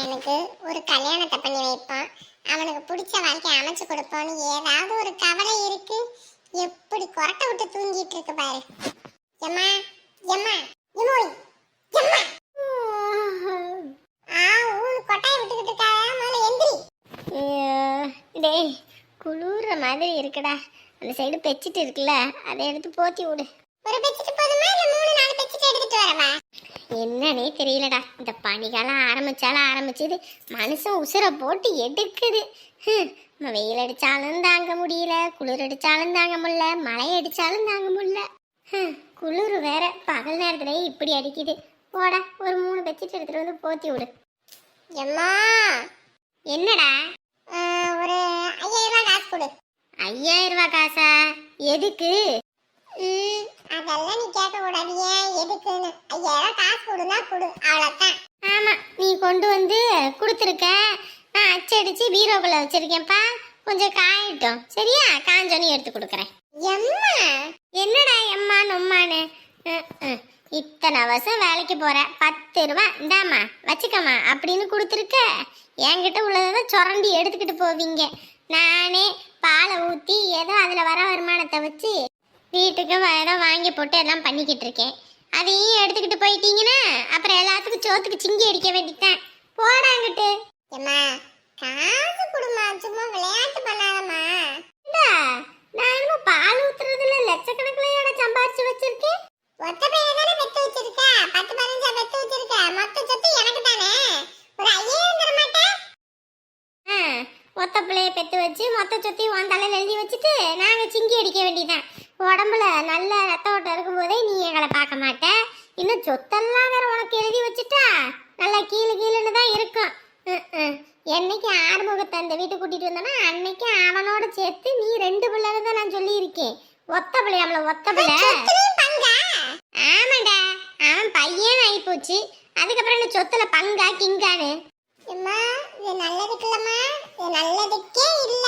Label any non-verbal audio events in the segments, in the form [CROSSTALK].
பையனுக்கு ஒரு கல்யாணத்தை பண்ணி வைப்போம் அவனுக்கு பிடிச்ச வாழ்க்கையை அமைச்சு கொடுப்போம்னு ஏதாவது ஒரு கவலை இருக்கு. எப்படி கொரட்டை விட்டு தூங்கிட்டு இருக்கு பாரு. எம்மா எம்மா எம்மோய் எம்மா. ஆ ஊன் கொட்டாயை விட்டுக்கிட்டு இருக்கா? முதல்ல எந்திரி. டேய் குளிர்ற மாதிரி இருக்குடா. அந்த சைடு பெச்சிட்டு இருக்குல்ல அதை எடுத்து போத்தி விடு. ஒரு பெட்ஷீட் போதுமா? இல்ல மூணு எடுத்துட்டு வரவா? என்னன்னே தெரியலடா. இந்த பனிகாலம் ஆரம்பிச்சாலும் ஆரம்பிச்சது. மனுஷன் உசுரை போட்டு எடுக்குது. ஹம், நம்ம வெயில் அடிச்சாலும் தாங்க முடியல குளிர் அடிச்சாலும் தாங்க முடியல மழை அடிச்சாலும் தாங்க முடியல. ஹம், குளிர் வேற பகல் நேரத்துல இப்படி அடிக்குது. போடா ஒரு மூணு பெட்ஷீட் எடுத்துகிட்டு வந்து போத்தி விடு. எம்மா என்னடா? ஒரு ஐயாயிரம் ரூபா காசு கொடு. ஐயாயிரம் ரூபாய் காசா? எதுக்கு? ம், அதெல்லாம் நீ கேட்க கூடாது. ஏன் எதுக்குன்னு? ஐயாயிரம் காசு கொடுனா கொடு. அவ்வளவுதான். ஆமா நீ கொண்டு வந்து கொடுத்துருக்க. நான் அச்சடிச்சு பீரோக்குள்ள வச்சிருக்கேன்ப்பா. கொஞ்சம் காயட்டும். சரியா? காஞ்சோன்னு எடுத்து கொடுக்குறேன். எம்மா? என்னடா எம்மா ம். இத்தனை வருஷம் வேலைக்கு போற. பத்து ரூபா. இந்தாம்மா வச்சுக்கம்மா. அப்படின்னு கொடுத்துருக்க. என்கிட்ட உள்ளதை சுரண்டி எடுத்துக்கிட்டு போவீங்க. நானே பாலை ஊற்றி ஏதோ அதில் வர வருமானத்தை வச்சு வீட்டுக்கு வ- ஏதோ வாங்கி போட்டு எல்லாம் பண்ணிக்கிட்டு இருக்கேன். அதையும் எடுத்துக்கிட்டு போயிட்டீங்கன்னா அப்புறம் எல்லாத்துக்கும் சோத்துக்கு சிங்கி அடிக்க வேண்டியதுதான். போடாங்கிட்டு எம்மா காசு கொடுமா சும்மா விளையாட்டு பண்ணாதம்மா. இந்தா, நான் என்னமோ பால் ஊத்துறதுல லட்சக்கணக்கில் சம்பாரிச்சு வச்சிருக்கேன். ஒத்த பையன் தானே பெத்து வச்சிருக்க? பத்து பதினஞ்சா பெத்து வச்சிருக்க? மொத்த சொத்து எனக்கு தானே? ஒரு ஐயாயிரம் தர மாட்டேன் ஆ, ஒத்த பிள்ளைய பெத்து வச்சு மொத்த சொத்தையும் உன் தலையில எழுதி வச்சுட்டு நாங்க சிங்கி அடிக்க வேண்டியதான் உடம்புல நல்ல ரத்த ஓட்டம் இருக்கும்போதே நீ எங்களை பார்க்க மாட்ட. இன்னும் சொத்தெல்லாம் வேற உனக்கு எழுதி வச்சுட்டா நல்லா கீழே கீழேன்னு தான் இருக்கும். என்னைக்கு ஆறுமுகத்தை அந்த வீட்டுக்கு கூட்டிட்டு வந்தானா அன்னைக்கு அவனோட சேர்த்து நீ ரெண்டு பிள்ளைன்னு தான் நான் சொல்லியிருக்கேன். ஒத்த பிள்ளையாமல ஒத்த பிள்ளை. ஆமாடா அவன் பையன் ஆகி போச்சு. அதுக்கப்புறம் என்ன சொத்துல பங்கா கிங்கான்னு? எம்மா இது நல்லதுக்குல்லம்மா இது நல்லதுக்கே இல்ல.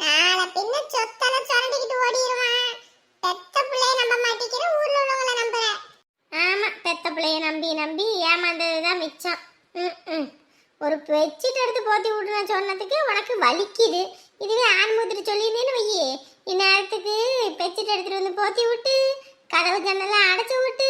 நாளை பின்ன சொத்தெல்லாம் சுரண்டிக்கிட்டு ஓடிடுவான் பெத்த பிள்ளைய நம்ப மாட்டேங்கிற ஊர்ல உள்ளவங்கள நம்புற. ஆமா பெத்த பிள்ளைய நம்பி நம்பி ஏமாந்தது தான் மிச்சம். ம், ம். ஒரு பெட்ஷீட் எடுத்து போத்தி விட்டுன சொன்னதுக்கு உனக்கு வலிக்குது. இதுவே ஆன்மூத்திட்டு சொல்லியிருந்தேன்னு வையே. இந்நேரத்துக்கு பெட்ஷீட் எடுத்துட்டு வந்து போத்தி விட்டு கதவு ஜன்னெல்லாம் அடைச்சி விட்டு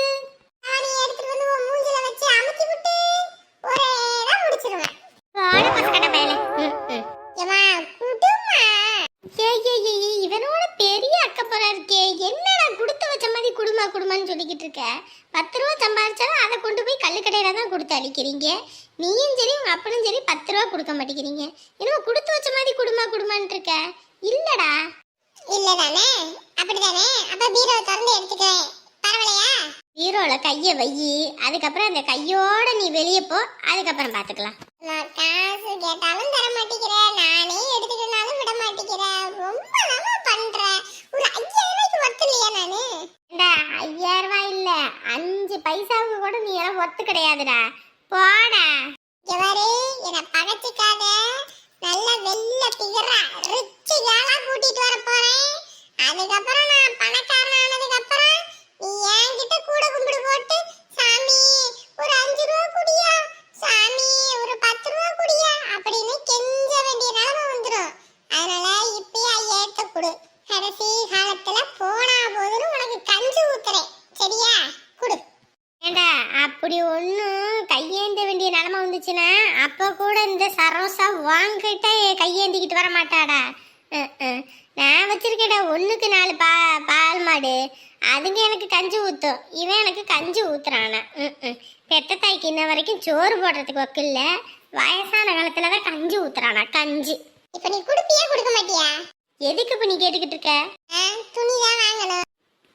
ரூபா கொடுக்க மாட்டேங்கிறீங்க? என்னமோ கொடுத்து வச்ச மாதிரி குடுமா குடுமான்னு இருக்க. இல்லடா. இல்லதானே? அப்படிதானே? அப்ப பீரோ திறந்து எடுத்துக்கிறேன். பரவாயில்லையா? ஹீரோல கைய வையி அதுக்கப்புறம் அந்த கையோட நீ வெளியே போ. அதுக்கப்புறம் பாத்துக்கலாம் நான் காசு கேட்டாலும் தர மாட்டேங்கிறேன் நானே எடுத்துக்கிட்டாலும் விட மாட்டேங்கிறேன் ரொம்ப நல்லா பண்ற. ஒரு ஐயாயிரம் ரூபாய்க்கு இல்லையா நானு? இந்த ஐயாயிரம் ரூபாய் இல்ல. அஞ்சு பைசாவுக்கு கூட நீ எல்லாம் ஒத்து கிடையாதுடா. போடா. எவரு என்ன பகச்சிக்காத. நல்ல வெள்ள பிகரா ரிச்சு கேளா கூட்டிட்டு வர போறேன். அதுக்கப்புறம் நான் பணக்காரன் ஆனதுக்கு அப்புறம் நீ என்கிட்ட கூட கும்பிடு போட்டு சாமி ஒரு அஞ்சு ரூபா குடியா? சாமி ஒரு பத்து ரூபா குடியா? அப்படின்னு கெஞ்ச வேண்டிய நிலைமை வந்துடும் அதனால இப்பயே ஐயாயிரத்தை கொடு. கடைசி காலத்துல போனா போதுன்னு உனக்கு கஞ்சி ஊத்துறேன் சரியா கொடு ஏண்டா அப்படி ஒன்றும் கையேந்த வேண்டிய நிலமை வந்துச்சுன்னா அப்போ கூட இந்த சரோசா வாங்கிட்ட கையேந்திக்கிட்டு வர மாட்டாடா. நான் வச்சிருக்கேடா ஒன்றுக்கு நாலு பா பால் மாடு. அதுங்க எனக்கு கஞ்சி ஊற்றும் இவன் எனக்கு கஞ்சி ஊத்துறானா. ம். பெத்த தாய்க்கு இன்ன வரைக்கும் சோறு போடுறதுக்கு வக்கில்ல வயசான காலத்துல தான் கஞ்சி ஊத்துறானா கஞ்சி. இப்ப நீ குடுப்பியா கொடுக்க மாட்டியா? எதுக்கு இப்போ நீ கேட்டுக்கிட்டு இருக்க? துணி தான் வாங்கணும்.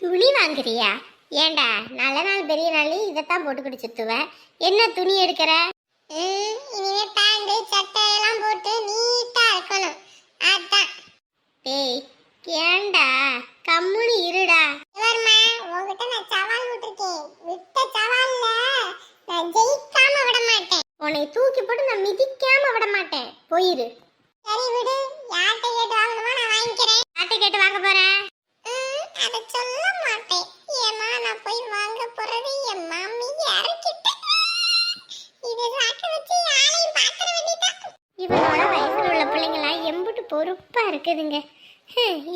துணி வாங்குறியா? ஏண்டா நல்ல நாள் பெரிய நாள் இதைத்தான் போட்டுக்கிட்டு சுத்துவேன் என்ன துணி எடுக்கிற? இனிமே பேண்ட் சட்டை எல்லாம் போட்டு நீட்டா இருக்கணும். அதான். டேய் ஏண்டா? கம்முனு இருடா. இவர்மா உங்ககிட்ட நான் சவால் விட்டுருக்கேன் விட்ட சவால்ல நான் ஜெயிக்காம விட மாட்டேன். உன்னை தூக்கி போட்டு நான் மிதிக்காம விட மாட்டேன். போயிரு. சரி விடு யார்கிட்ட கேட்டு வாங்கணுமோ நான் வாங்கிக்கிறேன். யார்கிட்ட கேட்டு வாங்க போறேன் வெறுப்பா இருக்குதுங்க.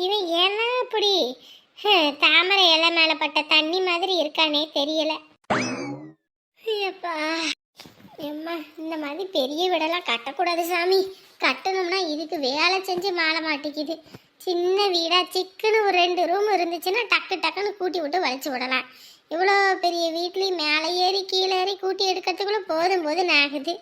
இவன் ஏன்னா அப்படி தாமரை இலை மேலே பட்ட தண்ணி மாதிரி இருக்கானே தெரியல. ஐயப்பா எம்மா இந்த மாதிரி பெரிய வீடெல்லாம் கட்டக்கூடாது சாமி. கட்டணும்னா இதுக்கு வேலை செஞ்சு மாலை மாட்டிக்குது சின்ன வீடாக சிக்குன்னு ஒரு ரெண்டு ரூம் இருந்துச்சுன்னா டக்கு டக்குன்னு கூட்டி விட்டு வலிச்சு விடலாம். இவ்வளோ பெரிய வீட்லேயும் மேலே ஏறி கீழே ஏறி கூட்டி எடுக்கிறதுக்குள்ளே போதும் போதும் ஆகுது.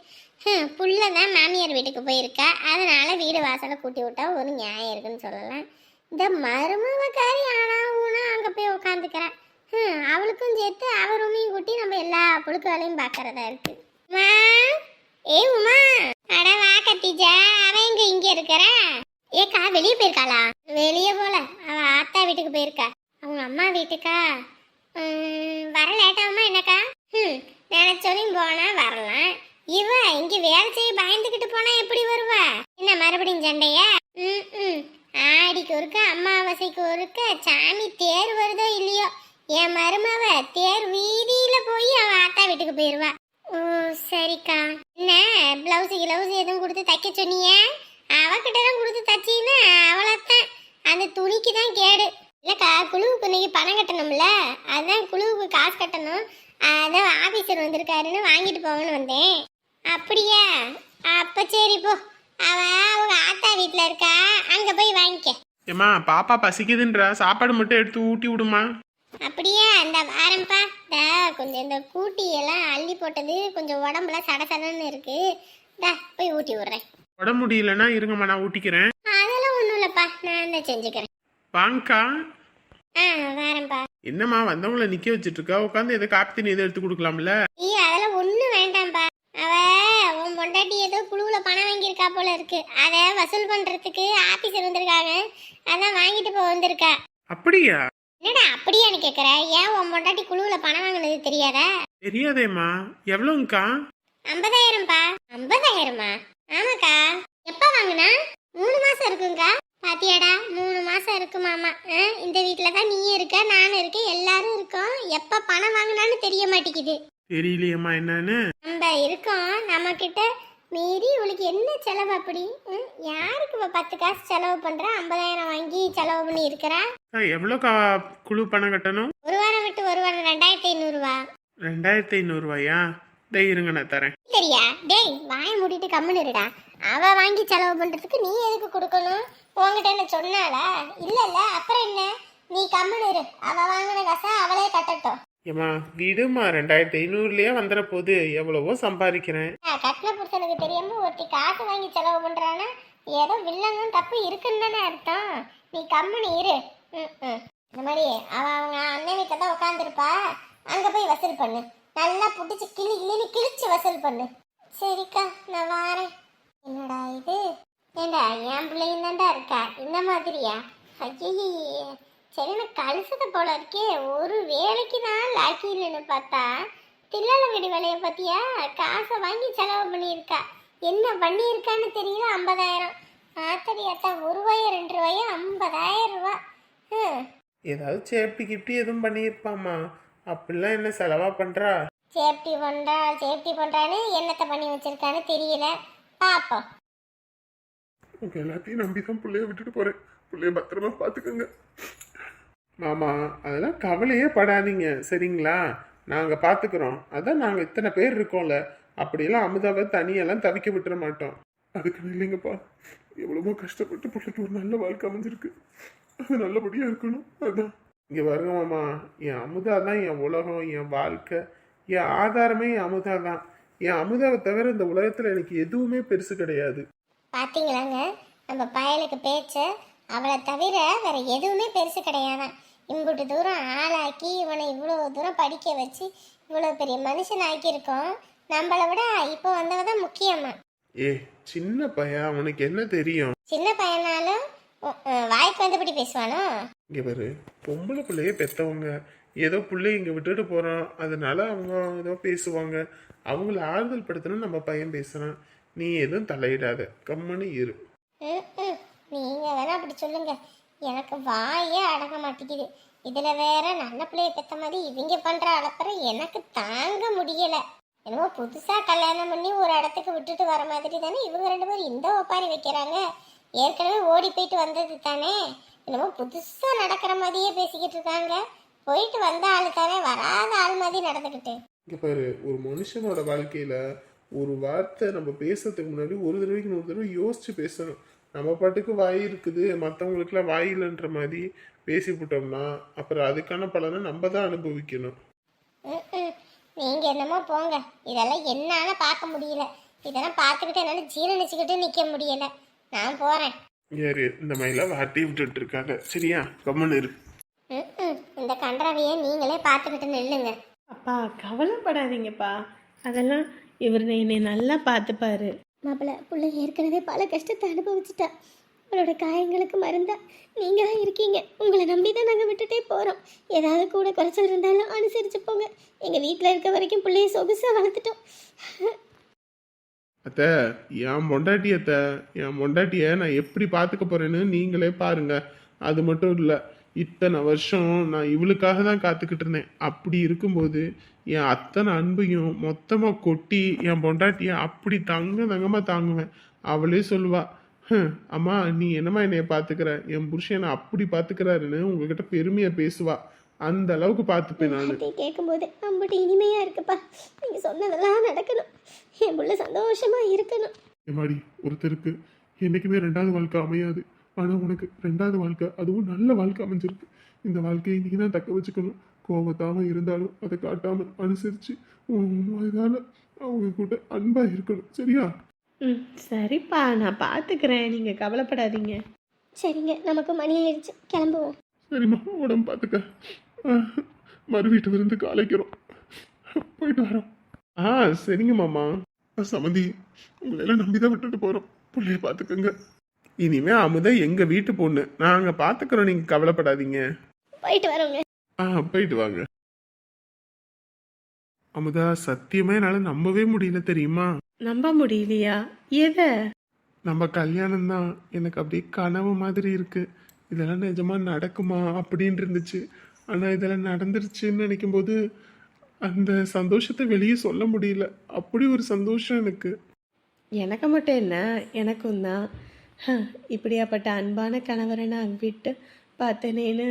புள்ள தான் மாமியார் வீட்டுக்கு போயிருக்கா. அதனால வீடு வாசலை கூட்டி விட்டா ஒரு நியாயம் இருக்குன்னு சொல்லலாம். இந்த மருமவக்காரி ஆனா ஊனா அங்கே போய் உட்காந்துக்கிறேன் ஹம், அவளுக்கும் சேர்த்து அவ ரூமையும் கூட்டி நம்ம எல்லா புழுக்க வேலையும் பார்க்கறதா இருக்கு. மா ஏ உமா? அட வா கத்திஜா. அவ எங்க இங்க இருக்கிறா? ஏக்கா வெளியே போயிருக்காளா? வெளியே போல. அவ ஆத்தா வீட்டுக்கு போயிருக்கா. அவங்க அம்மா வீட்டுக்கா? வர லேட்டாகுமா என்னக்கா? ம் நினைச்சோலையும் போனா வரலாம். வேலை செய்ய பயந்துகிட்டு போனா எப்படி வருவா? என்ன மறுபடியும் சண்டையா? ம் ம். ஆடிக்கு ஒருக்க அமாவாசைக்கு ஒருக்க சாமி தேர் வருதோ இல்லையோ? என் மருமவ தேர் வீதியில போய் அவ ஆத்தா வீட்டுக்கு போயிருவா. ஓ சரிக்கா. என்ன பிளவுஸ் கிளவுஸ் எதுவும் கொடுத்து தைக்க சொன்னியே? அவகிட்ட தான் கொடுத்து தச்சின்னு அவளைத்தான். அந்த துணிக்கு தான் கேடு. இல்லைக்கா குழுவுக்கு இன்னைக்கு பணம் கட்டணும்ல? அதுதான் குழுவுக்கு காசு கட்டணும். அதான் ஆபீசர் வந்திருக்காருன்னு வாங்கிட்டு போகணும்னு வந்தேன். அப்படியா? அப்ப சரி போ. அவ அவங்க ஆத்தா வீட்ல இருக்கா? அங்க போய் வாங்கிக்க. ஏம்மா பாப்பா பசிக்குதுன்றா. சாப்பாடு மட்டும் எடுத்து ஊட்டி விடுமா? அப்படியா? இந்த வாரம்பா கொஞ்சம் இந்த கூட்டி எல்லாம் அள்ளி போட்டது கொஞ்சம் உடம்புல சடசடன்னு இருக்கு. டா போய் ஊட்டி விடுறேன். உடம்பு முடியலன்னா இருங்கம்மா நான் ஊட்டிக்கிறேன். அதெல்லாம் ஒன்றும் இல்லைப்பா. நான் தான் செஞ்சுக்கிறேன்? வாங்கக்கா. ஆ வாரம்பா என்னம்மா வந்தவங்கள நிக்க வச்சிட்டு இருக்கா? உட்காந்து எதை காப்பி தண்ணி எதை எடுத்து கொடுக்கலாம்ல? ஈ அதெல்லாம் ஒன்றும் வேண்டாம்ப்பா. அவ உன் பொண்டாட்டி ஏதோ குழுவில் பணம் வாங்கியிருக்கா போல இருக்கு. அதை வசூல் பண்ணுறதுக்கு ஆஃபீஸர் வந்திருக்காங்க. அதான் வாங்கிட்டு போக வந்திருக்கா. அப்படியா? என்னடா அப்படியான்னு கேட்குற ஏன் உன் பொண்டாட்டி குழுவில் பணம் வாங்கினது தெரியாதா? தெரியாதேம்மா. எவ்வளோங்கக்கா ஐம்பதாயிரம்ப்பா. ஐம்பதாயிரமா? ஆமாக்கா. எப்போ வாங்கினா? மூணு மாசம் இருக்குங்கக்கா பாத்தியாடா மூணு மாசம் இருக்குமாமா ஆ, இந்த வீட்டில் தான் நீ இருக்க நானும் இருக்கேன் எல்லாரும் இருக்கோம். எப்போ பணம் தெரியலையேம்மா என்னன்னு? நம்ம இருக்கோம் நம்ம கிட்ட மீறி இவளுக்கு என்ன செலவு அப்படி? ம், யாருக்கு இப்போ பத்து காசு செலவு பண்ற? ஐம்பதாயிரம் வாங்கி செலவு பண்ணி இருக்கிறா? அக்கா, எவ்வளோக்கா குழு பணம் கட்டணும்? ஒரு வாரம் விட்டு ஒரு வாரம் ரெண்டாயிரத்தி ஐநூறுரூவா ரெண்டாயிரத்தி ஐநூறுரூவாயா டேய் இருங்க நான் தரேன். சரியா டேய் வாயை மூடிட்டு கம்முன்னு இருடா. அவ வாங்கி செலவு பண்றதுக்கு நீ எதுக்கு கொடுக்கணும்? உன்கிட்ட என்ன சொன்னாளா? இல்ல இல்ல அப்புறம் என்ன? நீ கம்முன்னு இரு. அவ வாங்கின காசை அவளே கட்டட்டும். ஏம்மா விடுமா ரெண்டாயிரத்தி ஐநூறுலயே வந்துட போது எவ்வளவோ சம்பாதிக்கிறேன். கட்டின புருஷனுக்கு தெரியாம ஒருத்தி காசு வாங்கி செலவு பண்றானா ஏதோ வில்லங்கும் தப்பு இருக்குன்னு தானே அர்த்தம். நீ கம்மனி இரு. ம், ம். இந்த மாதிரி அவ அவங்க அண்ணன் வீட்டில் தான் உட்காந்துருப்பா அங்கே போய் வசூல் பண்ணு. நல்லா பிடிச்சி கிளி கிளின்னு கிழிச்சு வசூல் பண்ணு. சரிக்கா நான் வாரேன். என்னடா இது? ஏண்டா என் பிள்ளைங்க தான்டா இருக்கா? இந்த மாதிரியா? ஐயே சரி நான் கழுசத்தை போல இருக்கே. ஒரு வேலைக்கு தான் லாக்கி இல்லைன்னு பார்த்தா தில்லால வீடு வேலையை பத்தியா காசை வாங்கி செலவு பண்ணியிருக்கா. என்ன பண்ணியிருக்கான்னு தெரியல ஐம்பதாயிரம். ஆத்தடி அத்தா ஒரு ரூபாயா ரெண்டு ரூபாயா ஐம்பதாயிரம் ரூபா. ஏதாவது சேஃப்டி கிப்டி எதுவும் பண்ணியிருப்பாம்மா. அப்படிலாம் என்ன செலவா பண்றா? சேஃப்டி பண்றா சேஃப்டி பண்றான்னு என்னத்தை பண்ணி வச்சிருக்கான்னு தெரியல. பாப்போம். உங்க எல்லாத்தையும் நம்பி தான் பிள்ளைய விட்டுட்டு போறேன். பிள்ளைய பத்திரமா பாத்துக்கோங்க மாமா அதெல்லாம் கவலையே படாதீங்க. சரிங்களா? நாங்கள் பார்த்துக்குறோம் அதான் நாங்கள் இத்தனை பேர் இருக்கோம்ல. அப்படியெல்லாம் அமுதாவை தனியெல்லாம் தவிக்க விட்டுற மாட்டோம். அதுக்கு இல்லைங்கப்பா. எவ்வளவோ கஷ்டப்பட்டு பிள்ளைக்கு ஒரு நல்ல வாழ்க்கை அமைஞ்சிருக்கு. அது நல்லபடியாக இருக்கணும். அதான். இங்கே வருங்க மாமா. என் அமுதா தான் என் உலகம் என் வாழ்க்கை. என் ஆதாரமே என் அமுதா தான். என் அமுதாவை தவிர இந்த உலகத்தில் எனக்கு எதுவுமே பெருசு கிடையாது. பார்த்தீங்களாங்க நம்ம பயலுக்கு பேச்ச அவளை தவிர வேற எதுவுமே பெருசு கிடையாதான். இம்புட்டு தூரம் ஆளாக்கி இவனை இவ்வளோ தூரம் படிக்க வச்சு இவ்வளோ பெரிய மனுஷன் ஆக்கியிருக்கோம் நம்மளை விட இப்போ வந்தவ தான் முக்கியமா ஏ சின்ன பையன் அவனுக்கு என்ன தெரியும்? சின்ன பையனாலும் வாய்க்கு வந்தபடி பேசுவானோ? இங்க பாரு பொம்பளை பிள்ளைய பெத்தவங்க. ஏதோ பிள்ளைய இங்க விட்டுட்டு போறோம் அதனால அவங்க ஏதோ பேசுவாங்க. அவங்கள ஆறுதல் படுத்தணும் நம்ம பையன் பேசுறான். நீ எதுவும் தலையிடாத. கம்முன்னு இரு. நீங்க வேணா அப்படி சொல்லுங்க. எனக்கு வாயே அடங்க மாட்டேங்குது. இதில் வேற நல்ல பிள்ளைய பெத்த மாதிரி இவங்க பண்ணுற அளப்பறை எனக்கு தாங்க முடியலை. என்னமோ புதுசாக கல்யாணம் பண்ணி ஒரு இடத்துக்கு விட்டுட்டு வர மாதிரி தானே இவங்க ரெண்டு பேரும் இந்த ஒப்பாரி வைக்கிறாங்க. ஏற்கனவே ஓடி போயிட்டு வந்தது தானே. என்னமோ புதுசாக நடக்கிற மாதிரியே பேசிக்கிட்டு இருக்காங்க. போயிட்டு வந்த ஆள் தானே வராத ஆள் மாதிரி நடந்துக்கிட்டு இங்கே பாரு ஒரு மனுஷனோட வாழ்க்கையில் ஒரு வார்த்தை நம்ம பேசுறதுக்கு முன்னாடி ஒரு தடவைக்கு ஒரு தடவை யோசிச்சு பேசணும். நம்ம பாட்டுக்கு வாய் இருக்குது. மற்றவங்களுக்குலாம் வாய் இல்லைன்ற மாதிரி பேசி விட்டோம்னா அப்புறம் அதுக்கான பலனை நம்ம தான் அனுபவிக்கணும். ம்ம். நீங்க என்னமோ போங்க. இதெல்லாம் என்னால பார்க்க முடியல. இதெல்லாம் பார்த்துக்கிட்டு என்னால ஜீரணிச்சுக்கிட்டு நிக்க முடியல. நான் போறேன். யாரு இந்த மாதிரிலாம் வார்த்தையை விட்டுட்டு இருக்காங்க. சரியா? கம்மன் இரு. இந்த கன்றாவையே நீங்களே பார்த்துக்கிட்டு நில்லுங்க. அப்பா கவலைப்படாதீங்கப்பா. அதெல்லாம் இவர் என்னை நல்லா பார்த்துப்பாரு. மாப்பிள்ள புள்ள ஏற்கனவே பல கஷ்டத்தை அனுபவிச்சுட்டா. அவளோட காயங்களுக்கு மருந்தா நீங்க தான் இருக்கீங்க. உங்களை நம்பி தான் நாங்கள் விட்டுட்டே போகிறோம் ஏதாவது கூட குறைச்சல் இருந்தாலும் அனுசரிச்சு போங்க. எங்கள் வீட்டில் இருக்க வரைக்கும் பிள்ளைய சொகுசாக வளர்த்துட்டோம். அத்தை என் பொண்டாட்டி அத்த என் பொண்டாட்டிய நான் எப்படி பார்த்துக்க போறேன்னு நீங்களே பாருங்க. அது மட்டும் இல்லை இத்தனை வருஷம் நான் இவளுக்காக தான் காத்துக்கிட்டு இருந்தேன். அப்படி இருக்கும்போது என் அத்தனை அன்பையும் மொத்தமாக கொட்டி என் பொண்டாட்டிய அப்படி தங்க தங்கமாக தாங்குவேன். அவளே சொல்லுவா "ஹம், அம்மா நீ என்னம்மா என்னைய பார்த்துக்கிற என் புருஷனை அப்படி பார்த்துக்கிறாருன்னு உங்ககிட்ட பெருமையாக பேசுவா. அந்த அளவுக்கு பார்த்துப்பேன் நான். கேட்கும்போது அம்பட்டு இனிமையாக இருக்குப்பா. நீங்கள் சொன்னதெல்லாம் நடக்கணும். என் புள்ள சந்தோஷமாக இருக்கணும். எம்மாடி ஒருத்தருக்கு என்றைக்குமே ரெண்டாவது வாழ்க்கை அமையாது. ஆனால் உனக்கு ரெண்டாவது வாழ்க்கை அதுவும் நல்ல வாழ்க்கை அமைஞ்சிருக்கு. இந்த வாழ்க்கையை நீ தான் தக்க வச்சுக்கணும். கோபத்தாம இருந்தாலும் அதை காட்டாம அனுசரித்து இதால் அவங்க கூட அன்பாக இருக்கணும். சரியா? ம் சரிப்பா. நான் பார்த்துக்கிறேன் நீங்கள் கவலைப்படாதீங்க. சரிங்க. நமக்கு மணி ஆயிடுச்சு கிளம்புவோம். சரிம்மா உடம்பு பார்த்துக்க மறு வீட்டு விருந்து காலைக்கிறோம். போயிட்டு வரோம். ஆ சரிங்க மாமா. சமந்தி உங்களையெல்லாம் நம்பி தான் விட்டுட்டு போகிறோம் பிள்ளைய பார்த்துக்கோங்க இனிமே அமுத எங்கள் வீட்டு பொண்ணு. நாங்கள் பார்த்துக்குறோம் நீங்கள் கவலைப்படாதீங்க. போயிட்டு வரோங்க. ஆ போயிட்டு வாங்க. அமுதா சத்தியமா என்னால் நம்பவே முடியல தெரியுமா? நம்ப முடியலையா? எதை? நம்ம கல்யாணம் தான். எனக்கு அப்படியே கனவு மாதிரி இருக்கு. இதெல்லாம் நிஜமா நடக்குமா அப்படின்னு இருந்துச்சு. ஆனால் இதெல்லாம் நடந்துருச்சுன்னு நினைக்கும் போது அந்த சந்தோஷத்தை வெளியே சொல்ல முடியல. அப்படி ஒரு சந்தோஷம் எனக்கு. எனக்கு மட்டும் என்ன? எனக்கும் தான். இப்படியாப்பட்ட அன்பான கணவரை நான் விட்டு பார்த்தனேன்னு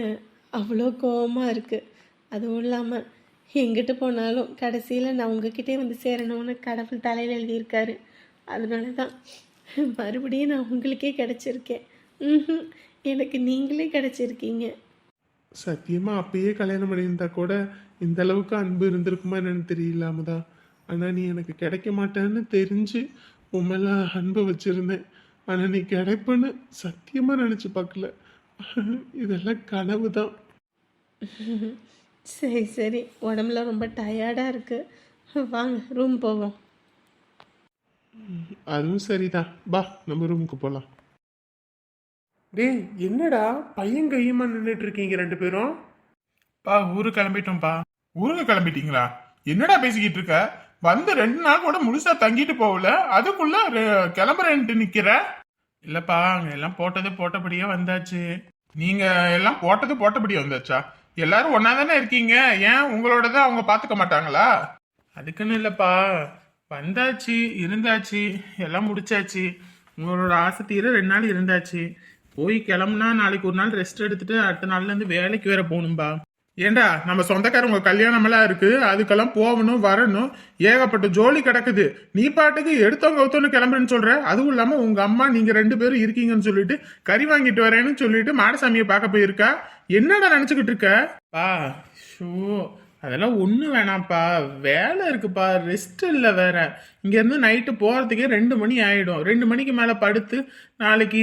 அவ்வளோ கோவமாக இருக்குது அதுவும் இல்லாமல் எங்கிட்டு போனாலும் கடைசியில் நான் உங்ககிட்டே வந்து சேரணும்னு கடவுள் தலையில் எழுதியிருக்காரு. அதனால தான் மறுபடியும் நான் உங்களுக்கே கிடச்சிருக்கேன். ம் எனக்கு நீங்களே கிடச்சிருக்கீங்க. சத்தியமாக அப்பயே கல்யாணம் பண்ணியிருந்தா கூட இந்த அளவுக்கு அன்பு இருந்திருக்குமா என்னன்னு தெரியல ஆனால் நீ எனக்கு கிடைக்க மாட்டேன்னு தெரிஞ்சு உன் அன்பை வச்சுருந்தேன். ஆனா நீ கிடைப்பன்னு சத்தியமா நினைச்சு பார்க்கல. இதெல்லாம் கனவு தான் சரி சரி. உடம்புல ரொம்ப டயர்டாக இருக்குது வாங்க ரூம் போவோம். அதுவும் சரிதான். பா நம்ம ரூமுக்கு போலாம். டேய் என்னடா? பையன் கையுமா நின்றுட்டு இருக்கீங்க ரெண்டு பேரும்? பா ஊருக்கு கிளம்பிட்டோம்ப்பா. ஊருக்கு கிளம்பிட்டீங்களா? என்னடா பேசிக்கிட்டு இருக்க? வந்து ரெண்டு நாள் கூட முழுசா தங்கிட்டு போகல. அதுக்குள்ள கிளம்புறேன்ட்டு நிக்கிற. இல்லப்பா அங்க எல்லாம் போட்டது போட்டபடியே வந்தாச்சு. நீங்க எல்லாம் போட்டது போட்டபடியே வந்தாச்சா? எல்லாரும் ஒன்னா தானே இருக்கீங்க? ஏன் உங்களோடத அவங்க பாத்துக்க மாட்டாங்களா? அதுக்குன்னு இல்லப்பா. வந்தாச்சு இருந்தாச்சு எல்லாம் முடிச்சாச்சு. உங்களோட ஆசை தீர ரெண்டு நாள் இருந்தாச்சு. போய் கிளம்புனா நாளைக்கு ஒரு நாள் ரெஸ்ட் எடுத்துட்டு அடுத்த நாள்ல இருந்து வேலைக்கு வேற போகணும்பா. ஏண்டா நம்ம சொந்தக்காரங்க கல்யாணம் எல்லாம் இருக்கு அதுக்கெல்லாம் போகணும் வரணும் ஏகப்பட்ட ஜோலி கிடக்குது. நீ பாட்டுக்கு எடுத்தவங்க ஒருத்தவனு கிளம்புறேன்னு சொல்ற? அதுவும் இல்லாம உங்க அம்மா நீங்க ரெண்டு பேரும் இருக்கீங்கன்னு சொல்லிட்டு கறி வாங்கிட்டு வரேன்னு சொல்லிட்டு மாடசாமியை பார்க்க போயிருக்கா? என்னடா நினைச்சுக்கிட்டு இருக்க? பா ஷோ அதெல்லாம் ஒன்றும் வேணாம்ப்பா. வேலை இருக்குப்பா ரெஸ்ட் இல்லை வேற. இங்கேருந்து நைட்டு போகிறதுக்கே ரெண்டு மணி ஆகிடும் ரெண்டு மணிக்கு மேலே படுத்து நாளைக்கு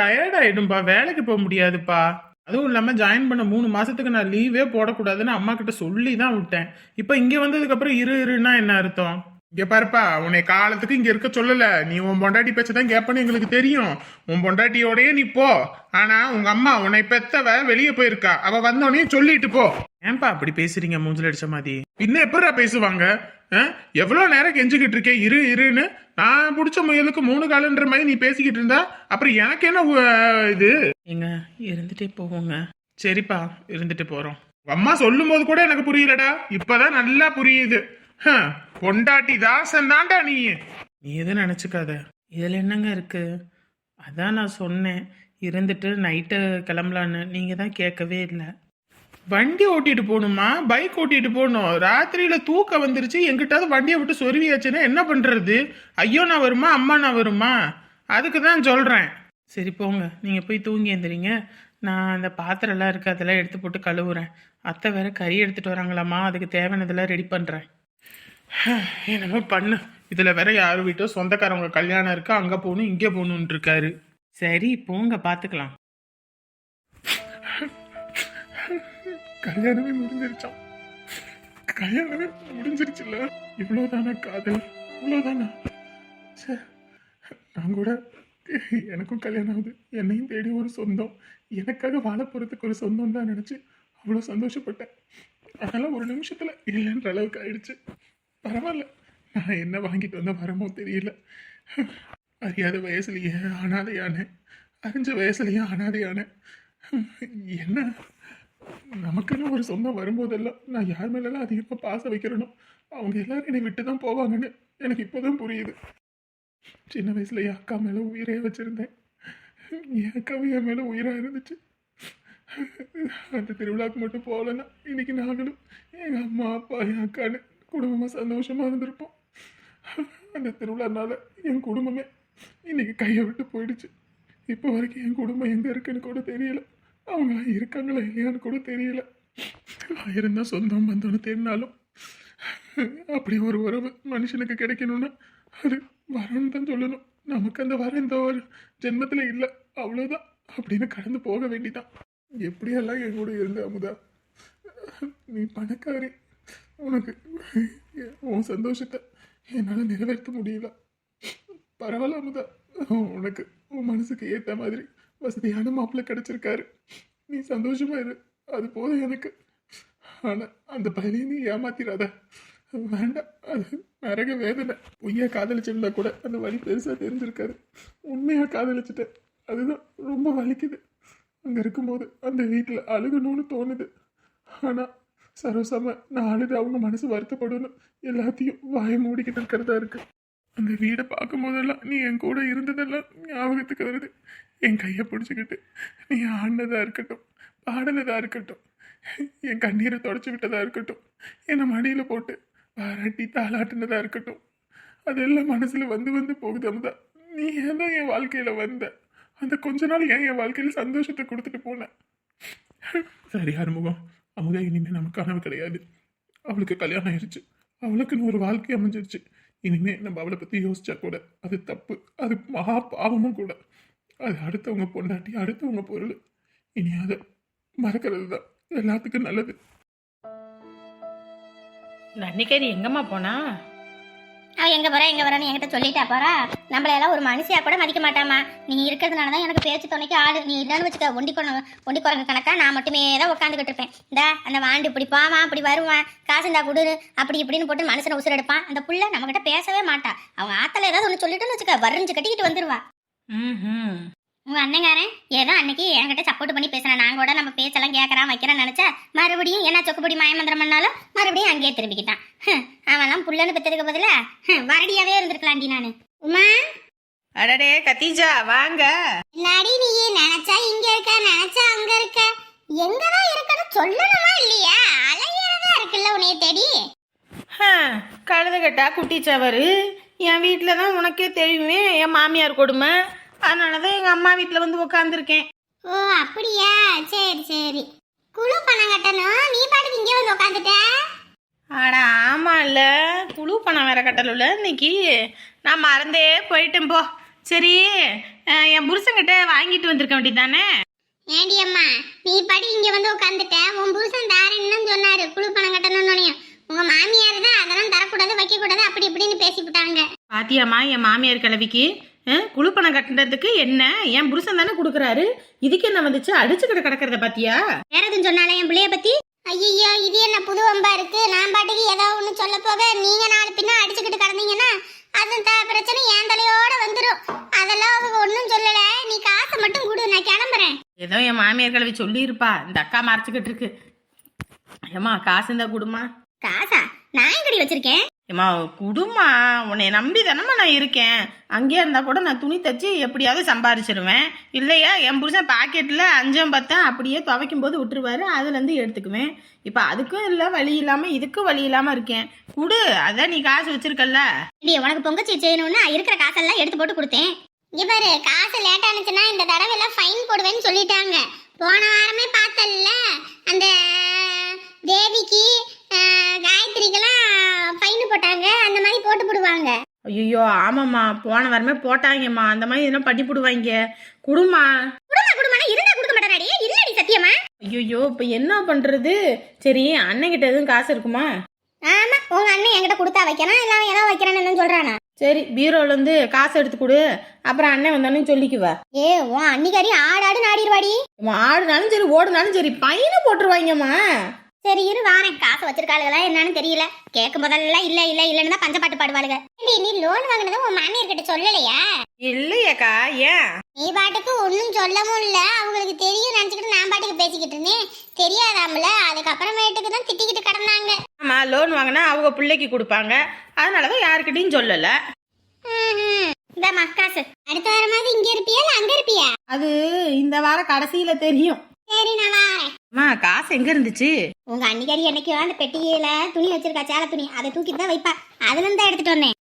டயர்ட் ஆகிடும்பா வேலைக்கு போக முடியாதுப்பா. அதுவும் இல்லாமல் ஜாயின் பண்ண மூணு மாதத்துக்கு நான் லீவே போடக்கூடாதுன்னு அம்மா கிட்ட சொல்லி தான் விட்டேன். இப்போ இங்கே வந்ததுக்கப்புறம் இரு இருன்னா என்ன அர்த்தம்? இங்கே பாருப்பா உன்னை காலத்துக்கு இங்கே இருக்க சொல்லலை. நீ உன் பொண்டாட்டி பேச்ச தான் கேட்பேன்னு எங்களுக்கு தெரியும். உன் பொண்டாட்டியோடயே நீ போ. ஆனால் உங்கள் அம்மா உன்னை பெத்தவ வெளியே போயிருக்கா. அவள் வந்தோடனே சொல்லிட்டு போ. ஏன்பா அப்படி பேசுறீங்க மூஞ்சில அடிச்ச மாதிரி? பின்ன எப்படா பேசுவாங்க? அஹ்? எவ்வளவு நேரம் கெஞ்சிக்கிட்டு இருக்கேன் இரு இருன்னு. நான் பிடிச்ச முயலுக்கு மூணு காலுன்ற மாதிரி நீ பேசிக்கிட்டு இருந்தா அப்புறம் எனக்கு என்ன இது? எங்க இருந்துட்டே போவோங்க. சரிப்பா இருந்துட்டு போறோம். அம்மா சொல்லும் போது கூட எனக்கு புரியலடா. இப்பதான் நல்லா புரியுது. பொண்டாட்டி தாசன் தான்டா நீ. நீ எதுவும் நினைச்சுக்காத. இதுல என்னங்க இருக்கு? அதான் நான் சொன்னேன். இருந்துட்டு நைட்டு கிளம்பலான்னு. நீங்கள் தான் கேட்கவே இல்லை. வண்டி ஓட்டிட்டு போகணுமா? பைக் ஓட்டிட்டு போகணும். ராத்திரியில தூக்கம் வந்துருச்சு. எங்கிட்டாவது வண்டியை விட்டு சொருவியாச்சுன்னா என்ன பண்றது? ஐயோ நான் வருமா? அம்மா நான் வருமா? அதுக்கு தான் சொல்கிறேன் சரி போங்க. நீங்கள் போய் தூங்கி எந்திரிங்க. நான் அந்த பாத்திரம்லாம் இருக்குது அதெல்லாம் எடுத்து போட்டு கழுவுறேன். அத்தை வேற கறி எடுத்துகிட்டு வராங்களாம்மா. அதுக்கு தேவையானதெல்லாம் ரெடி பண்ணுறேன் [SIGHS] என்னமோ பண்ணு. இதில் வேற யார் வீட்டோ சொந்தக்காரவங்க கல்யாணம் இருக்கு. அங்கே போகணும் இங்கே போகணும்னு இருக்காரு. சரி போங்க பார்த்துக்கலாம் கல்யாணமே முடிஞ்சிருச்சான் கல்யாணமே முடிஞ்சிருச்சுல்ல? இவ்வளவுதானா காதல்? இவ்வளவுதானா? ச்சே, நான் கூட எனக்கும் கல்யாணம் ஆகுது. என்னையும் தேடி ஒரு சொந்தம். எனக்காக வாழ போறதுக்கு ஒரு சொந்தம் தான் நினைச்சு அவ்வளோ சந்தோஷப்பட்டேன். அதெல்லாம் ஒரு நிமிஷத்துல இல்லைன்ற அளவுக்கு ஆயிடுச்சு. பரவாயில்ல. நான் என்ன வாங்கிட்டு வந்த வரமோ தெரியல. அறியாத வயசுலயே அனாதையானே அறிஞ்ச வயசுலயே அனாதையான என்ன? நமக்குன்னு ஒரு சொந்தம் வரும்போதெல்லாம் நான் யார் மேலெல்லாம் அதிகமாக பாசம் வைக்கிறேனோ அவங்க எல்லாரும் என்னை விட்டு தான் போவாங்கன்னு எனக்கு இப்போதான் புரியுது. சின்ன வயசில் என் அக்கா மேலே உயிரே வச்சுருந்தேன். என் அக்காவும் என் மேலே உயிராக இருந்துச்சு. அந்த திருவிழாவுக்கு மட்டும் போகலன்னா இன்னைக்கு நாங்களும் எங்கள் அம்மா அப்பா என் அக்கான்னு குடும்பமாக சந்தோஷமாக இருந்திருப்போம். அந்த திருவிழானால என் குடும்பமே இன்னைக்கு கையை விட்டு போயிடுச்சு. இப்போ வரைக்கும் என் குடும்பம் எங்கே இருக்குன்னு கூட தெரியல. அவங்களாம் இருக்காங்களா இல்லையான்னு கூட தெரியல. இருந்தால் சொந்தம் பந்தம்னு தெரிஞ்சாலும் அப்படி ஒரு உறவு மனுஷனுக்கு கிடைக்கணும்னா அது வரன்னு தான் சொல்லணும். நமக்கு அந்த வர இந்த ஒரு ஜென்மத்தில் இல்லை. அவ்வளோதான் அப்படின்னு கடந்து போக வேண்டிதான். எப்படியெல்லாம் என் கூட இருந்த அமுதா? நீ பணக்காரி. உனக்கு உன் சந்தோஷத்தை என்னால் நிறைவேற்ற முடியல. பரவாயில்ல அமுதா. உனக்கு உன் மனசுக்கு ஏற்ற மாதிரி வசதியான மாப்பிள்ளை கிடைச்சிருக்காரு. நீ சந்தோஷமா இரு. அது போதும் எனக்கு. ஆனால் அந்த பையனை நீ ஏமாத்திராத. வேண்டாம் அது நரக வேதனை. பொய்யா காதலிச்சிருந்தா கூட அந்த வழி பெருசாக தெரிஞ்சிருக்காது. உண்மையாக காதலிச்சிட்டேன். அதுதான் ரொம்ப வலிக்குது. அங்கே இருக்கும்போது அந்த வீட்டில் அழுகணும்னு தோணுது. ஆனால் சரோசாம நான் அழுது அவங்க மனசு வருத்தப்படணும். எல்லாத்தையும் வாய மூடிக்கிட்டு இருக்கிறதா இருக்குது அந்த வீடை பார்க்கும் போதெல்லாம் நீ என் கூட இருந்ததெல்லாம் ஞாபகத்துக்கு வருது. என் கையை பிடிச்சிக்கிட்டு நீ ஆடினதாக இருக்கட்டும் பாடினதாக இருக்கட்டும் என் கண்ணீரை தொடச்சி விட்டதாக இருக்கட்டும் என்னை மடியில் போட்டு பாராட்டி தாளாட்டினதாக இருக்கட்டும். அதெல்லாம் மனசில் வந்து வந்து போகுது அமுதா. நீ ஏன் தான் என் வாழ்க்கையில் வந்த? அந்த கொஞ்ச நாள் ஏன் என் வாழ்க்கையில் சந்தோஷத்தை கொடுத்துட்டு போனேன் சரி அறுமுகம் அமுதா இனிமேல் நமக்கு கனவு கிடையாது. அவளுக்கு கல்யாணம் ஆயிடுச்சு அவளுக்குன்னு ஒரு வாழ்க்கை அமைஞ்சிருச்சு. இனிமே நம்ம அவளை பத்தி யோசிச்சா கூட அது தப்பு அது மகா பாவமும் கூட. அது அடுத்தவங்க பொண்டாட்டி அடுத்தவங்க பொருள். இனி அதை மறக்கிறது தான். எல்லாத்துக்கும் நல்லது. நன்னிக்கறி எங்கம்மா போனா? அவ எங்க போறா எங்க வரான்னு என்கிட்ட சொல்லிட்டா போறா. நம்மள எல்லாம் ஒரு மனுஷியா கூட மதிக்க மாட்டாமா நீ இருக்கிறதுனால தான் எனக்கு பேச்சு துணைக்கு ஆள். நீ இல்லைன்னு வச்சுக்க ஒண்டி கொண்டு ஒண்டி குரங்கு கணக்கா நான் மட்டுமே தான் உட்காந்துக்கிட்டு இருப்பேன். இந்த அந்த வாண்டு இப்படி போவான் அப்படி வருவான். காசு இந்தா குடு அப்படி இப்படின்னு போட்டு மனுஷனை உசுர் எடுப்பான். அந்த புள்ள நம்ம கிட்ட பேசவே மாட்டா. அவன் ஆத்தல ஏதாவது ஒன்று சொல்லிட்டுன்னு வச்சுக்க வரைஞ்சு கட்டிக்கிட்டு வந்துருவா. ம் உங்க அண்ணங்காரன்? ஏதோ அன்னைக்கு என்கிட்ட சப்போர்ட் பண்ணி பேசுறேன் நான் கூட நம்ம பேச்செல்லாம் கேட்கறான் வைக்கிறேன்னு நினைச்சா மறுபடியும் என்ன சொக்குப்படி மாயமந்திரம் பண்ணாலும் மறுபடியும் அங்கேயே திரும்பிக்கிட்டான். அவன்லாம் புள்ளன்னு பெற்றதுக்கு பதிலா ஹம், வரடியாவே இருந்திருக்கலாம்டி நானு. உமா? அடடே கத்தீஜா வாங்க. நடி நீ நினைச்சா இங்க இருக்க நினைச்சா அங்க இருக்க. எங்கதான் இருக்கணும் சொல்லணுமா இல்லையா? அலையறதா இருக்குல்ல உன்னைய தேடி. கழுத கட்டா குட்டி சவரு என் வீட்டில் தான் உனக்கே தெரியுமே என் மாமியார் கொடுமை. அதனால தான் எங்கள் அம்மா வீட்டில் வந்து உட்காந்துருக்கேன் ஓ அப்படியா? சரி சரி. குழு பணம் கட்டணும். நீ பாட்டுக்கு இங்கே வந்து உட்காந்துட்ட அட ஆமாம் இல்லை குழு பணம் வேற கட்டலும்ல இன்னைக்கு. நான் மறந்தே போயிட்டேன் போ. சரி என் புருஷன்கிட்ட வாங்கிட்டு வந்திருக்க வேண்டியதானே ஏண்டி அம்மா நீ பாடி இங்க வந்து உட்காந்துட்ட உன் புருஷன் தாரேன்னு சொன்னாரு குழு பணம் கட்டணும்னு உங்க மாமியார் தான் அதெல்லாம் தரக்கூடாது வைக்க கூடாது அப்படி இப்படின்னு பேசிவிட்டாங்க. பாத்தியாம்மா என் மாமியார் கிழவிக்கு அஹ், குழு பணம் கட்டுறதுக்கு என்ன? என் புருஷன் தானே கொடுக்குறாரு. இதுக்கு என்ன வந்துச்சு? அடிச்சுக்கிட்டு கிடக்கிறத பாத்தியா? வேற எதுவும் சொன்னாலே என் பிள்ளைய பத்தி? ஐயோ இது என்ன புது வம்பா இருக்கு? நான் பாட்டுக்கு ஏதோ ஒண்ணு சொல்ல போக நீங்க நாலு பின்ன அடிச்சுக்கிட்டு கிடந்தீங்கன்னா அது பிரச்சனை என் தலையோட வந்துடும் அதெல்லாம் அவங்க ஒன்றும் சொல்லல. நீ காசை மட்டும் கொடு நான் கிளம்புறேன். ஏதோ என் மாமியார் கிழவி சொல்லியிருப்பா. இந்த அக்கா மறைச்சிக்கிட்டு இருக்கு. ஏம்மா காசு இருந்தா கொடுமா காசா? நான் எங்கடி வச்சிருக்கேன்? ஏம்மா குடுமா உன்னை நம்பி தானம்மா நான் இருக்கேன். அங்கேயே இருந்தால் கூட நான் துணி தச்சு எப்படியாவது சம்பாரிச்சிருவேன். இல்லையா? என் புருஷன் பாக்கெட்டில் அஞ்சம் பத்தம் அப்படியே துவைக்கும் போது விட்டுருவாரு. அதுலேருந்து எடுத்துக்குவேன். இப்போ அதுக்கும் இல்லை வழி இல்லாமல் இதுக்கும் வழி இல்லாமல் இருக்கேன். குடு. அதான் நீ காசு வச்சிருக்கல்ல. நீ உனக்கு பொங்கச்சி செய்யணும்னு இருக்கிற காசெல்லாம் எடுத்து போட்டு கொடுத்தேன். இவர் காசு லேட் ஆனிச்சுன்னா இந்த தடவை எல்லாம் ஃபைன் போடுவேன்னு சொல்லிட்டாங்க. போன வாரமே பார்த்தல அந்த தேவிக்கு காயத்ரிக்கெல்லாம் ஃபைன் போட்டாங்க. அந்த மாதிரி போட்டு போடுவாங்க. ஐயோ ஆமாம்மா. போன வாரமே போட்டாங்கம்மா. அந்த மாதிரி எதுனா பண்ணி போடுவாங்க. குடுமா. குடுமா குடுமா இருந்தா கொடுக்க மாட்டாடி இல்லடி சத்தியமா. ஐயோ இப்போ என்ன பண்ணுறது சரி அண்ணன்கிட்ட எதுவும் காசு இருக்குமா? ஆமா உங்க அண்ணன் என்கிட்ட கொடுத்தா வைக்கிறான் இல்லாம ஏதோ வைக்கிறான்னு சொல்றானா? சரி பீரோலேருந்து காசு எடுத்து கொடு. அப்புறம் அண்ணன் வந்தானே சொல்லிக்குவ. ஏ உன் அன்னிக்காரி ஆடு ஆடு நாடிடுவாடி. ஆடுனாலும் சரி ஓடுனாலும் சரி பையனை போட்டுருவாங்கம்மா. சரி இரு வாரேன் காசு வச்சிருக்காளுகளா என்னன்னு தெரியல. கேட்கும் போதெல்லாம் இல்ல இல்ல இல்லன்னு தான் பஞ்சப்பாட்டு பாடுவாளுங்க நீ லோன் வாங்கினதை உன் மாமியார் கிட்ட சொல்லலையா? இல்லையேக்கா ஏன்? நீ பாட்டுக்கு ஒன்றும் சொல்லவும் இல்ல. அவங்களுக்கு தெரியும் நினச்சிக்கிட்டு நான் பாட்டுக்கு பேசிக்கிட்டு இருந்தேன். தெரியாதாம்ல? அதுக்கப்புறமேட்டுக்கு தான் திட்டிக்கிட்டு கிடந்தாங்க. ஆமாம் லோன் வாங்கினா அவங்க பிள்ளைக்கு கொடுப்பாங்க. அதனால தான் யாருக்கிட்டையும் சொல்லலை இந்த மக்காசு. அடுத்த வாரமாவது இங்க இருப்பியா இல்ல அங்க இருப்பியா? அது இந்த வாரம் கடைசியில் தெரியும். சரி நான் வாரேன். அம்மா காசு எங்கே இருந்துச்சு? உங்க அன்னிக்காரி என்னைக்கு அந்த பெட்டியில துணி வச்சிருக்கா சேலை துணி. அதை தூக்கிட்டு தான் வைப்பா. அதுல இருந்து எடுத்துட்டு வந்தேன்.